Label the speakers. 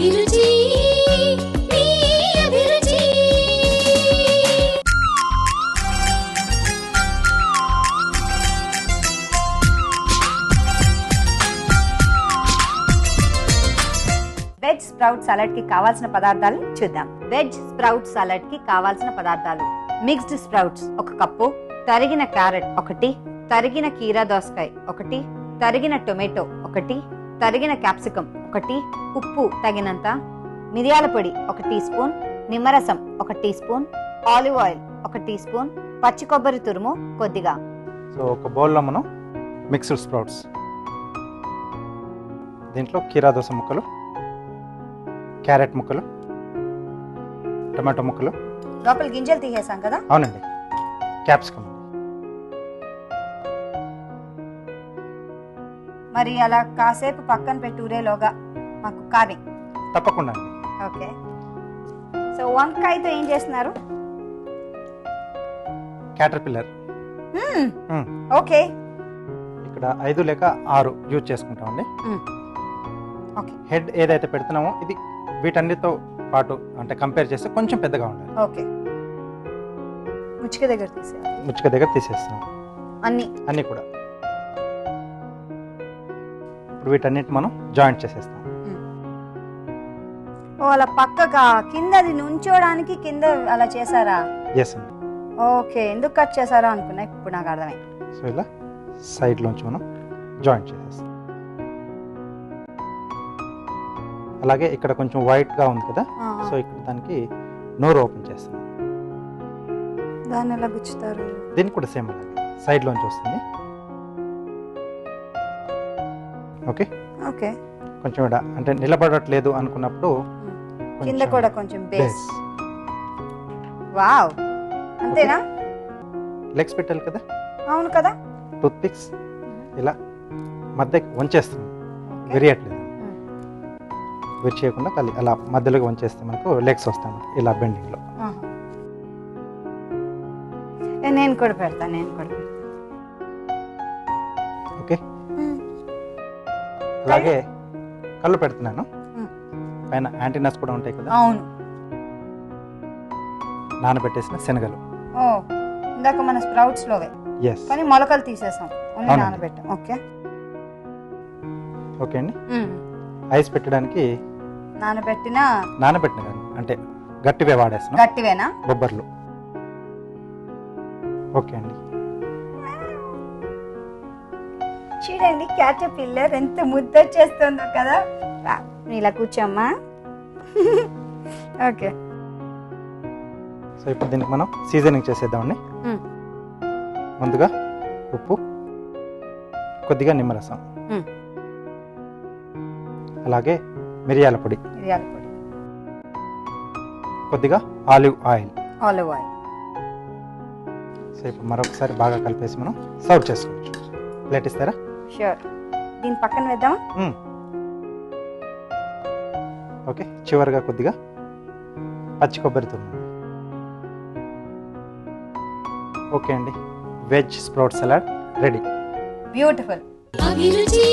Speaker 1: అభిరుచి మీ అభిరుచి.
Speaker 2: Veg sprout సలాడ్కి కావాల్సిన పదార్థాలు చూద్దాం. వెజ్ స్ప్రౌట్ సలాడ్కి కావాల్సిన పదార్థాలు. మిక్స్డ్ స్ప్రౌట్స్ ఒక కప్పు తరిగిన క్యారెట్ ఒకటి తరిగిన కీరా దోసకాయ ఒకటి తరిగిన టొమాటో ఒకటి తరిగిన క్యాప్సికం ఒకటి ఉప్పు తగినంత మిరియాల పొడి ఒక టీ స్పూన్ నిమ్మరసం ఒక టీ స్పూన్ ఆలివ్ ఆయిల్ ఒక టీ స్పూన్ పచ్చి కొబ్బరి తురుము కొద్దిగా.
Speaker 3: సో ఒక బౌల్లో మనం మిక్స్డ్ స్ప్రౌట్స్. దీంట్లో కీరా దోస ముక్కలు క్యారెట్ ముక్కలు టమాటో ముక్కలు.
Speaker 2: లోపల గింజలు తీసేసాం కదా?
Speaker 3: అవునండి. క్యాప్సికమ్
Speaker 2: మరి అలా కాసేపు పక్కన పెట్టి ఊరేలోగా మాకు కార్వింగ్
Speaker 3: తప్పకుండా
Speaker 2: ఓకే. సో వంకాయతో ఏం చేస్తున్నారు?
Speaker 3: Caterpillar Hmm.
Speaker 2: ఓకే.
Speaker 3: ఇక్కడ ఐదు లేక ఆరు యూజ్ చేసుకుంటామండి
Speaker 2: ఓకే.
Speaker 3: హెడ్ ఏదైతే పెడుతున్నామో ఇది వీటన్నిటితో పాటు అంటే కంపేర్ చేస్తే కొంచెం పెద్దగా ఉండాలి.
Speaker 2: ఓకే. ముచ్చిక దగ్గర తీసేయాలి.
Speaker 3: ముచ్చుక దగ్గర తీసేస్తున్నాం.
Speaker 2: అన్ని.
Speaker 3: అన్నీ కూడా. ఇప్పుడు వీటన్నిటి మనం జాయింట్ చేసేస్తాం.
Speaker 2: ఓ అలా పక్కగా కింద అది నుంచోడానికి కింద అలా చేశారా?
Speaker 3: ఎస్ అండి
Speaker 2: ఓకే ఎందుకు కట్ చేశారో అనుకున్నా ఇప్పుడు నాకు అర్థమైంది.
Speaker 3: సో ఇలా సైడ్లోంచి మనం జాయింట్ చేసేస్తాం. అలాగే ఇక్కడ కొంచెం వైట్గా ఉంది కదా? సో ఇక్కడ దానికి నోరు ఓపెన్ చేస్తాం.
Speaker 2: దాన్ని ఎలా గుచ్చుతారు?
Speaker 3: దీనికి కూడా సేమ్ అలాగే. సైడ్లోంచి వస్తుంది. ఓకే?
Speaker 2: ఓకే.
Speaker 3: కొంచెం ఇక్కడ అంటే నిలబడట్లేదు అనుకున్నప్పుడు
Speaker 2: కింద కూడా కొంచెం బేస్ వావ్. అంతేనా?
Speaker 3: లెగ్స్ పెట్టాలి కదా?
Speaker 2: అవును కదా?
Speaker 3: టూత్ పిక్స్ ఇలా మధ్యకి వంచేస్తుంది విరియట్లేదు.
Speaker 2: మ్మ్.
Speaker 3: విరిచేయకుండా ఖాళీ అలా మధ్యలోకి వంచేస్తే మనకు లెగ్స్ వస్తాయి ఇలా బెండింగ్లో.
Speaker 2: నేను కూడా పెడతాను నేను కూడా పెడతాను
Speaker 3: అలాగే కళ్ళు పెడుతున్నాను. పైన యాంటీనస్ కూడా ఉంటాయి కదా?
Speaker 2: అవును.
Speaker 3: నానబెట్టేసిన శనగలు.
Speaker 2: ఓ ఇందాక మన స్ప్రౌట్స్ లోవే.
Speaker 3: ఎస్
Speaker 2: కానీ మొలకలు తీసేసాం. ఓన్లీ
Speaker 3: అవునండి.
Speaker 2: నానబెట్టాం. ఓకే.
Speaker 3: ఓకే అండి. ఐస్ పెట్టడానికి
Speaker 2: నానబెట్టిన
Speaker 3: నానబెట్టిన కానీ అంటే గట్టివే వాడేస్తున్నాం.
Speaker 2: గట్టివేనా?
Speaker 3: బొబ్బర్లు. ఓకే అండి.
Speaker 2: చూడండి క్యాట్ పిల్లర్ ఎంత ముద్దొచ్చేస్తుందో కదా. రా, ఇలా కూర్చోమ్మా. ఓకే.
Speaker 3: సో ఇప్పుడు దీనికి మనం సీజనింగ్ చేసేద్దామండి. ముందుగా ఉప్పు కొద్దిగా నిమ్మరసం.
Speaker 2: మ్మ్.
Speaker 3: అలాగే మిరియాల పొడి.
Speaker 2: మిరియాల పొడి.
Speaker 3: కొద్దిగా olive oil.
Speaker 2: Olive oil.
Speaker 3: So ఇప్పుడు మరొకసారి బాగా కలిపేసి మనం సర్వ్ చేసుకోవచ్చు. ప్లేట్ ఇస్తారా?
Speaker 2: షూర్ దీని పక్కన వేద్దామా?
Speaker 3: మ్మ్. ఓకే చివరిగా కొద్దిగా పచ్చి కొబ్బరి తురుము. ఓకే అండి. Veg sprout salad ready.
Speaker 2: Beautiful
Speaker 1: అభిరుచి